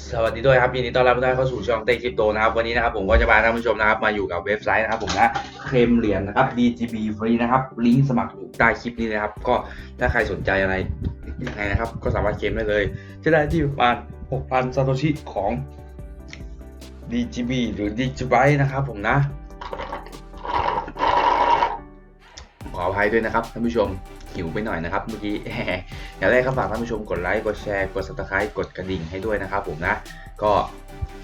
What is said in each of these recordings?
สวัสดีด้วยครับยินดีต้อนรับทุกท่านเข้าสู่ช่องเต้คริปโตนะครับวันนี้นะครับผมก็จะพาท่านผู้ชมนะครับมาอยู่กับเว็บไซต์นะครับผมนะเคลมเหรียญนะครับ DGB ฟรีนะครับลิงก์สมัครอยู่ใต้คลิปนี้นะครับ ก็ถ้าใครสนใจอะไรยังไงนะครับ ก็สามารถเคลมได้เลยจะได้ที่ประมาณ6,000ซาโตชิของ DGB หรือ DGBY นะครับผมนะขออภัยด้วยนะครับท่านผู้ชม หิวไปหน่อยนะครับเมื่อกี้อยากได้ครับฝากท่านผู้ชมกดไลค์กดแชร์กด subscribe กดกระดิ่งให้ด้วยนะครับผมนะก็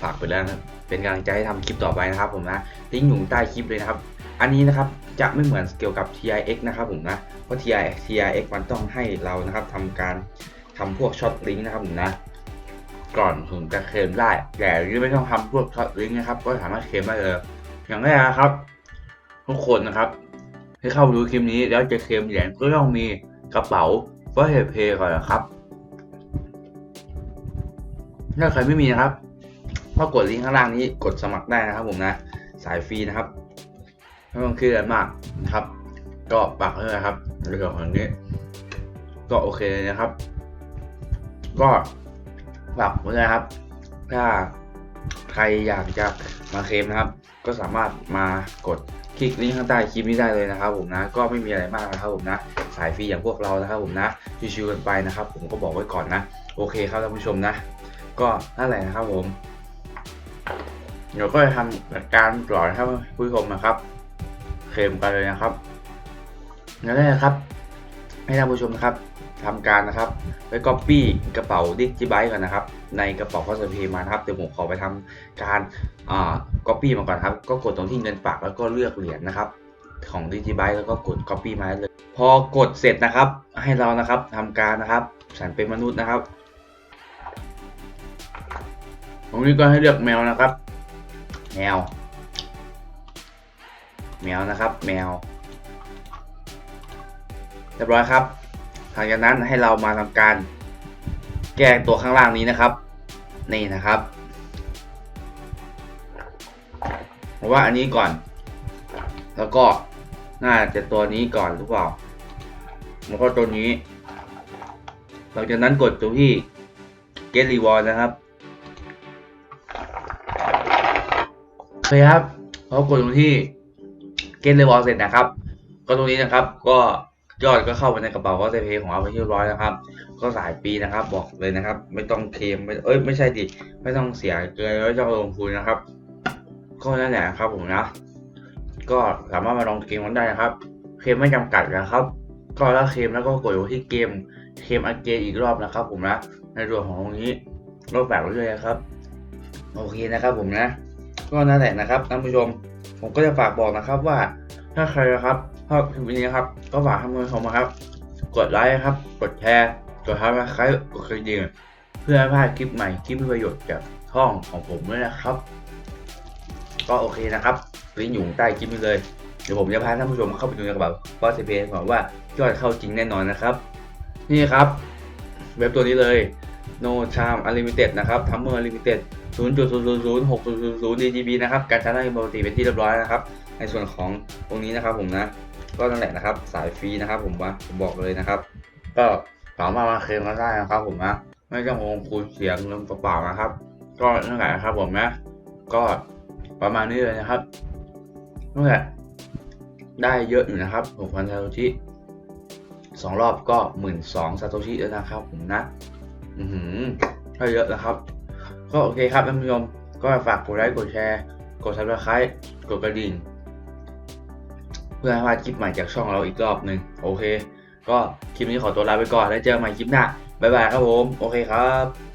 ฝากไปแล้วเป็นกำลังใจให้ทำคลิปต่อไปนะครับผมนะลิงก์อยู่ใต้คลิปเลยนะครับ อันนี้นะครับจะไม่เหมือนเกี่ยวกับ TIX นะครับผมนะเพราะ TIX TIX มันต้องให้เรานะครับทำการทำพวกช็อตลิงก์นะครับผมนะก่อนถึงจะเคลมได้แต่อันนี้ไม่ต้องทำพวกช็อตลิงก์นะครับ ก็สามารถเคลมได้เลยอย่างแรกนะครับ ทุกคนนะครับ ให้เข้าดูคลิปนี้แล้วจะเคลมเหรียญก็ต้องมีกระเป๋าก็เฮเพย์ก่อนนะครับ ถ้าใครไม่มีนะครับก็กดลิงก์ข้างล่างนี้กดสมัครได้นะครับ ผมนะ สายฟรีนะครับไม่ต้องเครียดมากนะครับ ก็ปักเลยนะครับในส่วนของนี้ ก็โอเคเลยนะครับ ก็ปักไว้เลยนะครับ ถ้าใครอยากจะมาเคลมนะครับ ก็สามารถมากดคลิกลิงก์ข้างใต้คลิปนี้ได้เลยนะครับผมนะก็ไม่มีอะไรมากนะครับผมนะสายฟรีอย่างพวกเรานะครับผมนะชิวๆกันไปนะครับ ผมก็บอกไว้ก่อนนะ โอเคครับท่านผู้ชมนะ ก็นั่นแหละนะครับผมเดี๋ยวก็จะทำการปล่อยให้ผู้ชมนะครับ เคลมกันเลยนะครับนั่นแหละครับ ให้ท่านผู้ชมนะครับทำการนะครับไปก๊อปปี้กระเป๋าดิจิไบต์กันนะครับ ในกระเป๋าคอสเพย์มานะครับเดี๋ยวผมขอไปทำการอ่าก๊อปปี้มาก่อนครับ ก็กดตรงที่เงินฝากแล้วก็เลือกเหรียญนะครับ ของดิจิไบต์แล้วก็กด Copy มาได้เลย พอกดเสร็จนะครับ ให้เรานะครับทำการนะครับฉันเป็นมนุษย์นะครับ ตรงนี้ก็ให้เลือกแมวนะครับ แมว แมวนะครับ แมว เรียบร้อยครับหลังจากนั้นให้เรามาทำการแก้ตัวข้างล่างนี้นะครับ นี่นะครับผมว่าอันนี้ก่อน แล้วก็น่าจะตัวนี้ก่อนหรือเปล่า แล้วก็ตัวนี้หลังจากนั้นกดตรงที่ get reward นะครับโอเคครับพอกดตรงที่ get reward เสร็จนะครับ ก็ตรงนี้นะครับก็ ยอดก็เข้าไปในกระเป๋าก็เซเพของเราไปที่เรียบร้อยนะครับ ก็สายปีนะครับ บอกเลยนะครับ ไม่ต้องเคลมไม่เอ้ยไม่ใช่ดิไม่ต้องเสียเกินแล้วจะลงทุนนะครับ ก็นั่นแหละครับผมนะ ก็สามารถมาลองเกมกันได้นะครับ เคลมไม่จำกัดนะครับ ก็ถ้าเคลมแล้วก็กดอยู่ที่เกมเคลมอันเกมอีกรอบนะครับ ผมนะ ในส่วนของตรงนี้รอบแบบเรื่อยครับ โอเคนะครับผมนะ ก็นั่นแหละนะครับท่านผู้ชมผมก็จะฝากบอกนะครับว่า ถ้าใครนะครับชอบคลิปนี้นะครับ ก็ฝากทำเงินของมาครับ กดไลค์ครับ กดแชร์กดทักทายกดกระดิ่งเพื่อไม่พลาดคลิปใหม่ที่มีประโยชน์จากช่องของผมด้วยนะครับ ก็โอเคนะครับลิงก์อยู่ใต้คลิปนี้เลยเดี๋ยวผมจะพาท่านผู้ชมเข้าไปดูในกระเป๋าบอสเพย์บอกว่ายอดเข้าจริงแน่นอนนะครับ นี่ครับ เว็บตัวนี้เลย No Charm Unlimited นะครับทัมเมอร์ Unlimited 0.0006000 DGB นะครับ การชาร์จปกติเป็นที่เรียบร้อยนะครับ ในส่วนของตรงนี้นะครับผมนะ ก็นั่นแหละนะครับ สายฟรีนะครับ ผมว่าผมบอกเลยนะครับ ก็สามารถมาเคลมกันได้นะครับ ผมนะไม่ต้องลงทุนเสียงเงินเปล่าๆนะครับ ก็นั่นแหละครับ ผมนะ ก็ประมาณนี้เลยนะครับนั่นแหละได้เยอะอยู่นะครับ6,000ซาโตชิสองรอบก็หมื่นสองซาโตชิแล้วนะครับ ผมนะ อือหือได้เยอะนะครับ ก็โอเคครับท่านผู้ชมก็ฝากกดไลค์กดแชร์ กด subscribe กดกระดิ่ง เพื่อให้พลาดคลิปใหม่จากช่องเราอีกรอบหนึ่งโอเค ก็คลิปนี้ขอตัวลาไปก่อนแล้วเจอกันใหม่คลิปหน้าบ๊ายบายครับผม โอเคครับ